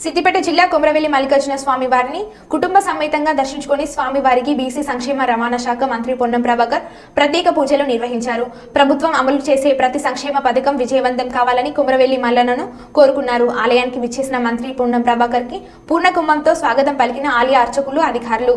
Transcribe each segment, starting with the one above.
సిద్దిపేట జిల్లా కొమరవెల్లి మల్లికార్జున స్వామి వారిని కుటుంబ సమేతంగా దర్శించుకుని స్వామి వారికి బీసీ సంక్షేమ రవాణా శాఖ మంత్రి పొన్నం ప్రభాకర్ ప్రత్యేక పూజలు నిర్వహించారు. ప్రభుత్వం అమలు చేసే ప్రతి సంక్షేమ పథకం విజయవంతం కావాలని కుమరవెల్లి మల్లనను కోరుకున్నారు. ఆలయానికి విచ్చేసిన మంత్రి పొన్నం ప్రభాకర్కి పూర్ణ కుంభంతో స్వాగతం పలికిన ఆలయ అర్చకులు అధికారులు.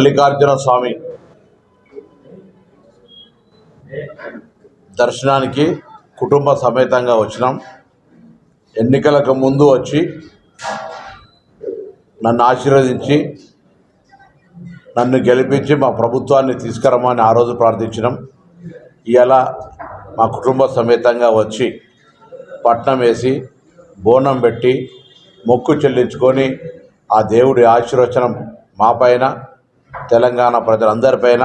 మల్లికార్జున స్వామి దర్శనానికి కుటుంబ సమేతంగా వచ్చినాం. ఎన్నికలకు ముందు వచ్చి నన్ను ఆశీర్వదించి నన్ను గెలిపించి మా ప్రభుత్వాన్ని తీసుకురమ్మని ఆ రోజు ప్రార్థించినాం. ఇవాళ మా కుటుంబ సమేతంగా వచ్చి పట్నం వేసి బోనం పెట్టి మొక్కు చెల్లించుకొని ఆ దేవుడి ఆశీర్వచనం మా పైన తెలంగాణ ప్రజలందరిపైన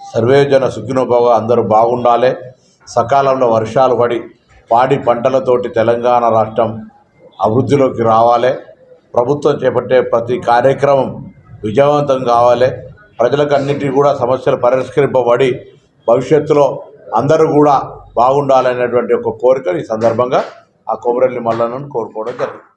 సర్వేజన సుఖినోభవ అందరూ బాగుండాలి. సకాలంలో వర్షాలు పడి పాడి పంటలతోటి తెలంగాణ రాష్ట్రం అభివృద్ధిలోకి రావాలి. ప్రభుత్వం చేపట్టే ప్రతి కార్యక్రమం విజయవంతం కావాలి. ప్రజలకు అన్నింటికి కూడా సమస్యలు పరిష్కరింపబడి భవిష్యత్తులో అందరూ కూడా బాగుండాలనేటువంటి ఒక కోరిక ఈ సందర్భంగా ఆ కొమరెల్లి మల్లన్నను కోరుకోవడం జరిగింది.